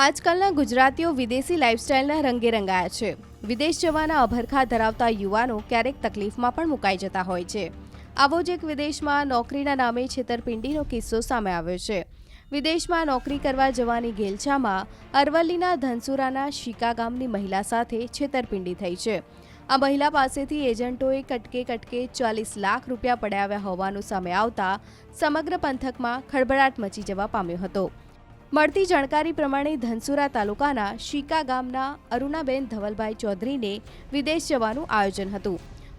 આજકાલના ગુજરાતીઓ વિદેશી લાઇફસ્ટાઇલના રંગે રંગાયા છે. વિદેશ જવાના અભરખા ધરાવતા યુવાનો ક્યારેક તકલીફમાં પણ મુકાઈ જતા હોય છે. આવો જ એક વિદેશમાં નોકરીના નામે છેતરપિંડીનો કિસ્સો સામે આવ્યો છે. વિદેશમાં નોકરી કરવા જવાની ગેલછામાં અરવલ્લીના ધનસુરાના શિકા ગામની મહિલા સાથે છેતરપિંડી થઈ છે. આ મહિલા પાસેથી એજન્ટોએ કટકે કટકે ચાલીસ લાખ રૂપિયા પડાવ્યા હોવાનું સામે આવતા સમગ્ર પંથકમાં ખળભળાટ મચી જવા પામ્યો હતો. મળતી જાણકારી પ્રમાણે ધનસુરા તાલુકાના શિકા ગામના અરુણાબેન ધવલભાઈ ચૌધરીને વિદેશ જવાનું આયોજન હતું.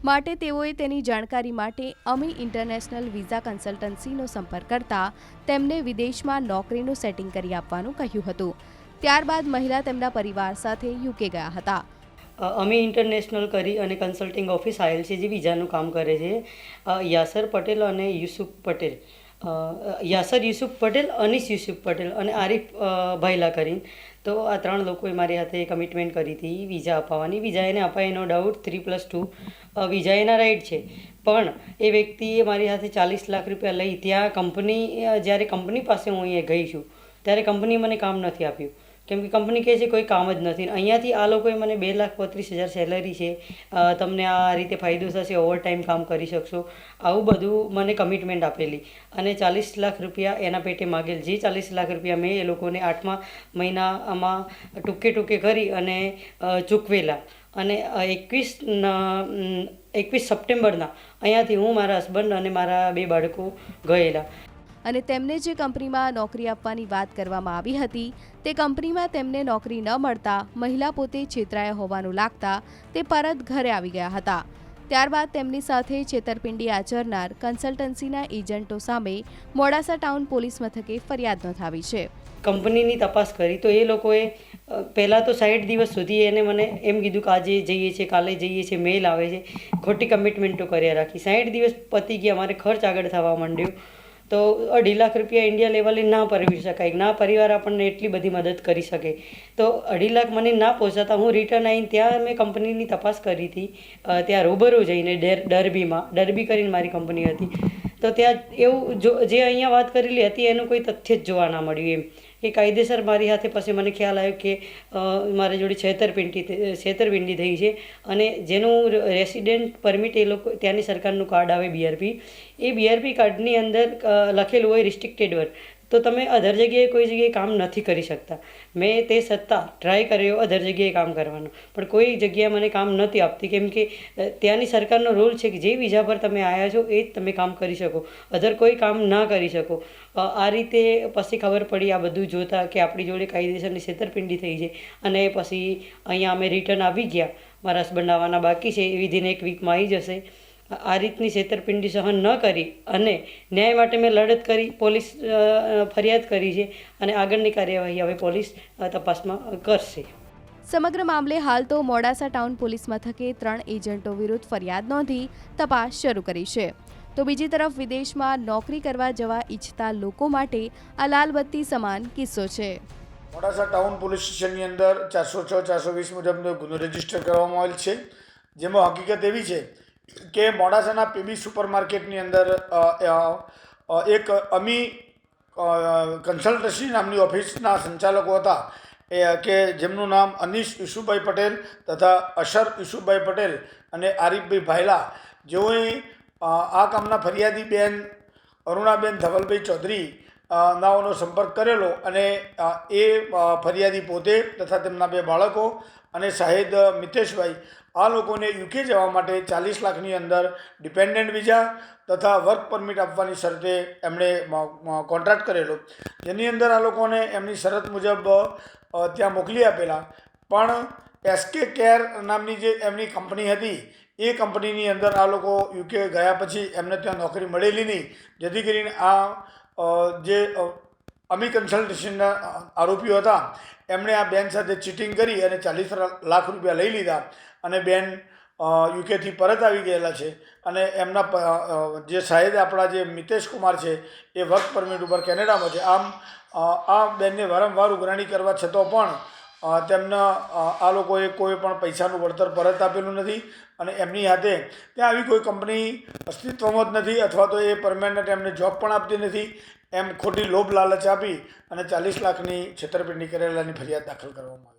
માટે તેઓએ તેની જાણકારી માટે અમી ઇન્ટરનેશનલ વિઝા કન્સલ્ટન્સીનો સંપર્ક કરતા તેમને વિદેશમાં નોકરીનું સેટિંગ કરી આપવાનું કહ્યું હતું. ત્યારબાદ મહિલા તેમના પરિવાર સાથે યુકે ગયા હતા. અમે ઇન્ટરનેશનલ કરી અને કન્સલ્ટિંગ ઓફિસ આવેલ છે જે વિઝાનું કામ કરે છે. યાસર પટેલ અને યુસુફ પટેલ. યાસર યુસુફ પટેલ, અનીસ યુસુફ પટેલ અને આરિફ ભાઈલા કરીને. તો આ ત્રણ લોકોએ મારી હાથે કમિટમેન્ટ કરી હતી, વિઝા અપાવવાની. વિઝા એને અપાય, એનો doubt three plus two visa એના રાઈટ છે. પણ એ વ્યક્તિએ મારી હાથે ચાલીસ લાખ રૂપિયા લઈ ત્યાં કંપની જ્યારે કંપની પાસે હું અહીંયા ગઈ છું, ત્યારે કંપની મને કામ નથી આપ્યું. કેમ કે કંપની કહે છે કોઈ કામ જ નથી. અહીંયાથી આ લોકોએ મને બે લાખ બત્રીસ હજાર સેલરી છે. તમને આ રીતે ફાયદો થશે ઓવર ટાઈમ કામ કરી શકશો. આવું બધું મને કમિટમેન્ટ આપેલી. અને ચાલીસ લાખ રૂપિયા એના પેટે માગેલ. જે ચાલીસ લાખ રૂપિયા મેં એ લોકોને આઠમા મહિનામાં ટૂંકે ટૂંકે કરી અને ચૂકવેલા. અને એકવીસ એકવીસ સપ્ટેમ્બરના અહીંયાથી હું મારા હસબન્ડ અને મારા બે બાળકો ગયેલા. અને તેમને જે કંપનીમાં નોકરી આપવાની વાત કરવામાં આવી હતી, તે કંપનીમાં તેમને નોકરી ન મળતા મહિલા પોતે છેતરાયા હોવાનું લાગતા તે પરત ઘરે આવી ગયા હતા. ત્યારબાદ તેમની સાથે છેતરપિંડી આચરનાર કન્સલ્ટન્સીના એજન્ટો સામે મોડાસા ટાઉન પોલીસ મથકે ફરિયાદ નોંધાવી છે. કંપનીની તપાસ કરી તો એ લોકોએ પહેલાં તો સાઠ દિવસ સુધી એને મને એમ કીધું કે આજે જઈએ છીએ, કાલે જઈએ છીએ, મેલ આવે છે. ખોટી કમિટમેન્ટો કર્યા રાખી. સાઠ દિવસ પતી ગયા, મારે ખર્ચ આગળ થવા માંડ્યો. તો અઢી લાખ રૂપિયા ઇન્ડિયા લેવલે ના પરવી શકાય. ના પરિવાર આપણને એટલી બધી મદદ કરી શકે. તો અઢી લાખ મને ના પહોંચાતા હું રિટર્ન આવીને ત્યાં મેં કંપનીની તપાસ કરી હતી. ત્યાં રૂબરૂ જઈને ડેર, ડરબીમાં, ડરબી કરીને મારી કંપની હતી. તો ત્યાં એવું જો, જે અહીંયા વાત કરેલી હતી, એનું કોઈ તથ્ય જ જોવા ના મળ્યું એમ. એ કાયદેસર મારી હાથે પછી મને ખ્યાલ આવ્યો કે મારી જોડે છેતરપિંડી છેતરપિંડી થઈ છે અને જેનું રેસિડેન્ટ પરમિટ એ લોકો, ત્યાંની સરકારનું કાર્ડ આવે બીઆરપી એ બીઆરપી કાર્ડની અંદર લખેલું હોય રિસ્ટ્રિક્ટેડ વર્ક તો તમે અધર જગ્યાએ કોઈ જગ્યાએ કામ નથી કરી શકતા. મેં તે સત્તા ટ્રાય કર્યો અધર જગ્યાએ કામ કરવાનો. પણ કોઈ જગ્યાએ મને કામ નથી આપતી. કેમ કે ત્યાંની સરકારનો રૂલ છે કે જે વિઝા પર તમે આવ્યા છો એ જ તમે કામ કરી શકો. અધર કોઈ કામ ના કરી શકો. આ રીતે પછી ખબર પડી આ બધું જોતા કે આપણી જોડે કાયદેસરની છેતરપિંડી થઈ છે. અને પછી અહીંયા અમે રિટર્ન આવી ગયા. મારા હસબન્ડ આવવાના બાકી છે. એ વિધિન એક વીકમાં આવી જશે. આ રીતની છેતરપિંડી સહન ન કરી અને ન્યાય માટે મેં લડત કરી પોલીસ ફરિયાદ કરી છે અને આગળની કાર્યવાહી હવે પોલીસ તપાસમાં કરશે. સમગ્ર મામલે હાલ તો મોડાસા ટાઉન પોલીસ મથકે ત્રણ એજન્ટો વિરુદ્ધ ફરિયાદ નોંધી તપાસ શરૂ કરી છે. તો બીજી તરફ વિદેશમાં નોકરી કરવા જવા ઈચ્છતા લોકો માટે આ લાલબત્તી સમાન કિસ્સો છે. મોડાસા ટાઉન પોલીસ સ્ટેશનની અંદર ચારસો છ ચારસો વીસ મુજબનો ગુનો રજિસ્ટર કરવામાં આવેલ છે. જેમાં હકીકત એવી છે કે મોડાસાના પીબી સુપર માર્કેટની અંદર એક અમી કન્સલ્ટન્સી નામની ઓફિસના સંચાલકો હતા, એ, કે જેમનું નામ અનીશ ઈસુભાઈ પટેલ તથા અશર ઈસુભાઈ પટેલ અને આરીફભાઈ ભાયલા. જેઓએ આ કામના ફરિયાદી બેન અરુણાબેન ધવલભાઈ ચૌધરી નાઓનો સંપર્ક કરેલો અને એ ફરિયાદી પોતે તથા તેમના બે બાળકો અને શાહિદ મિતેશભાઈ આ લોકોને યુકે જવા માટે ચાલીસ લાખની અંદર ડિપેન્ડન્ટ વિઝા તથા વર્ક પરમિટ આપવાની શરતે એમણે કોન્ટ્રાક્ટ કરેલો. જેની અંદર આ લોકોને એમની શરત મુજબ ત્યાં મોકલી આપેલા. પણ એસકે કેર નામની જે એમની કંપની હતી, એ કંપનીની અંદર આ લોકો યુકે ગયા પછી એમને ત્યાં નોકરી મળેલી નહીં. જેથી કરીને આ જે અમી કન્સલ્ટેશનના આરોપીઓ હતા. એમણે આ બેન સાથે ચીટિંગ કરી અને ચાલીસ લાખ રૂપિયા લઈ લીધા અને બેન યુકેથી પરત આવી ગયેલા છે અને એમના જે સાહેબ આપણા જે મિતેશ કુમાર છે એ વર્ક પરમિટ ઉપર કેનેડામાં છે. આમ આ બેનને વારંવાર ઉઘરાણી કરવા છતાં પણ તેમના આ લોકોએ કોઈ પણ પૈસાનું વળતર પરત આપેલું નથી અને એમની હાથે ત્યાં આવી કોઈ કંપની અસ્તિત્વમાં જ નથી અથવા તો એ પરમેનન્ટ એમને જોબ પણ આપતી નથી. એમ ખોટી લોભ લાલચ આપી અને ચાલીસ લાખની છેતરપિંડી કરેલાની ફરિયાદ દાખલ કરવામાં આવી.